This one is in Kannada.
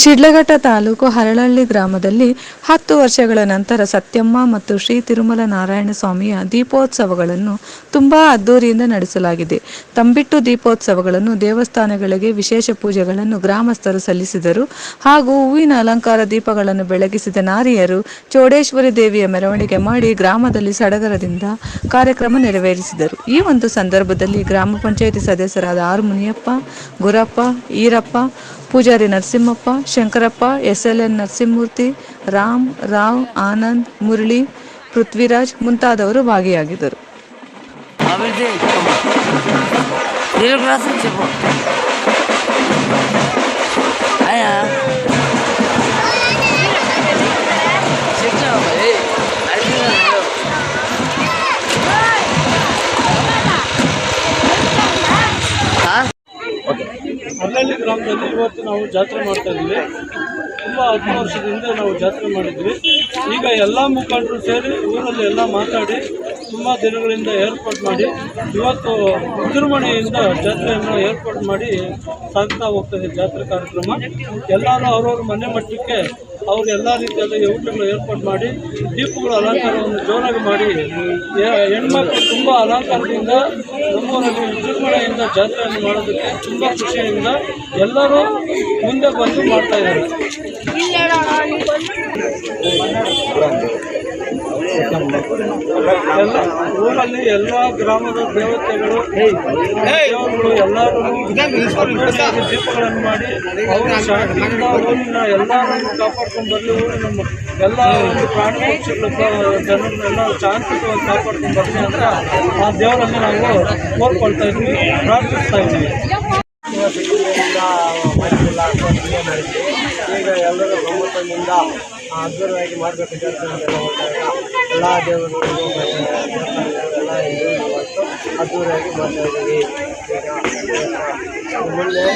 ಶಿಡ್ಲಘಟ್ಟ ತಾಲೂಕು ಹರಳಹಳ್ಳಿ ಗ್ರಾಮದಲ್ಲಿ ಹತ್ತು ವರ್ಷಗಳ ನಂತರ ಸತ್ಯಮ್ಮ ಮತ್ತು ಶ್ರೀ ತಿರುಮಲ ನಾರಾಯಣ ಸ್ವಾಮಿಯ ದೀಪೋತ್ಸವಗಳನ್ನು ತುಂಬಾ ಅದ್ದೂರಿಯಿಂದ ನಡೆಸಲಾಗಿದೆ. ತಂಬಿಟ್ಟು ದೀಪೋತ್ಸವಗಳನ್ನು ದೇವಸ್ಥಾನಗಳಿಗೆ ವಿಶೇಷ ಪೂಜೆಗಳನ್ನು ಗ್ರಾಮಸ್ಥರು ಸಲ್ಲಿಸಿದರು. ಹಾಗೂ ಹೂವಿನ ಅಲಂಕಾರ ದೀಪಗಳನ್ನು ಬೆಳಗಿಸಿದ ನಾರಿಯರು ಚೌಡೇಶ್ವರಿ ದೇವಿಯ ಮೆರವಣಿಗೆ ಮಾಡಿ ಗ್ರಾಮದಲ್ಲಿ ಸಡಗರದಿಂದ ಕಾರ್ಯಕ್ರಮ ನೆರವೇರಿಸಿದರು. ಈ ಒಂದು ಸಂದರ್ಭದಲ್ಲಿ ಗ್ರಾಮ ಪಂಚಾಯಿತಿ ಸದಸ್ಯರಾದ R Muniyappa Gurappa, Irappa Pujari Narasimhappa Shankarappa S L N Narasimhamurthy Ram Rao Anand Murali Prithviraj ಮುಂತಾದವರು ಭಾಗಿಯಾಗಿದ್ದರು. ಹಳ್ಳಿ ಗ್ರಾಮದಲ್ಲಿ ಇವತ್ತು ನಾವು ಜಾತ್ರೆ ಮಾಡ್ತಾ ಇದ್ದೀವಿ. ತುಂಬ ಹತ್ತು ವರ್ಷದಿಂದ ನಾವು ಜಾತ್ರೆ ಮಾಡಿದ್ವಿ. ಈಗ ಎಲ್ಲ ಮುಖಂಡರು ಸೇರಿ ಊರಲ್ಲಿ ಎಲ್ಲ ಮಾತಾಡಿ ತುಂಬ ದಿನಗಳಿಂದ ಏರ್ಪಾಟ್ ಮಾಡಿ, ಇವತ್ತು ವಿಜೃಂಭಣೆಯಿಂದ ಜಾತ್ರೆಯನ್ನು ಏರ್ಪಾಟ್ ಮಾಡಿ ಸಾಗ್ತಾ ಹೋಗ್ತದೆ ಜಾತ್ರೆ ಕಾರ್ಯಕ್ರಮ. ಎಲ್ಲರೂ ಅವ್ರವ್ರ ಮನೆ ಮಟ್ಟಕ್ಕೆ ಅವ್ರು ಎಲ್ಲ ರೀತಿಯಾದ ಊಟಗಳು ಏರ್ಪಾಟ್ ಮಾಡಿ, ದೀಪಗಳ ಅಲಂಕಾರವನ್ನು ಜೋರಾಗಿ ಮಾಡಿ ಹೆಣ್ಮಕ್ಳು ತುಂಬ ಅಲಂಕಾರದಿಂದ ನಮ್ಮೂರಲ್ಲಿ ವಿಜೃಂಭಣೆಯಿಂದ ಜಾತ್ರೆಯನ್ನು ಮಾಡೋದಕ್ಕೆ ತುಂಬ ಖುಷಿಯಿಂದ ಎಲ್ಲರೂ ಮುಂದೆ ಬಂದು ಮಾಡ್ತಾ ಇದ್ದಾರೆ. ಎಲ್ಲ ಊರಲ್ಲಿ ಎಲ್ಲ ಗ್ರಾಮದ ದೇವತೆಗಳು ದೇವರುಗಳು ಎಲ್ಲರೂ ದೀಪಗಳನ್ನು ಮಾಡಿ ಊರಿನ ಎಲ್ಲರನ್ನು ಕಾಪಾಡ್ಕೊಂಡು ಬರಲಿ ಊರಿನ ಎಲ್ಲ ಪ್ರಾಣಿ ಪಕ್ಷಿಗಳು ಜನರನ್ನೆಲ್ಲ ಶಾಂತಿಯುತವಾಗಿ ಕಾಪಾಡ್ಕೊಂಡು ಬರಲಿ ಅಂತ ಆ ದೇವರಲ್ಲಿ ನಾವು ಕೋರ್ಕೊಳ್ತಾ ಇದ್ವಿ, ಪ್ರಾರ್ಥಿಸ್ತಾ ಇದ್ವಿ. ಈಗ ಎಲ್ಲರೂ ಗಮ್ಮತ್ತಿನಿಂದ ಅದ್ಭುತವಾಗಿ ಮಾಡಬೇಕು ಅಂತ ಎಲ್ಲ ದೇವರುಗಳಿಗೂ ಎಲ್ಲ ಇವತ್ತು ಅದ್ದೂರಿಯಾಗಿ ಮಾಡ್ತಾ ಇದ್ದೀವಿ ಈಗ ಮುಂದೆ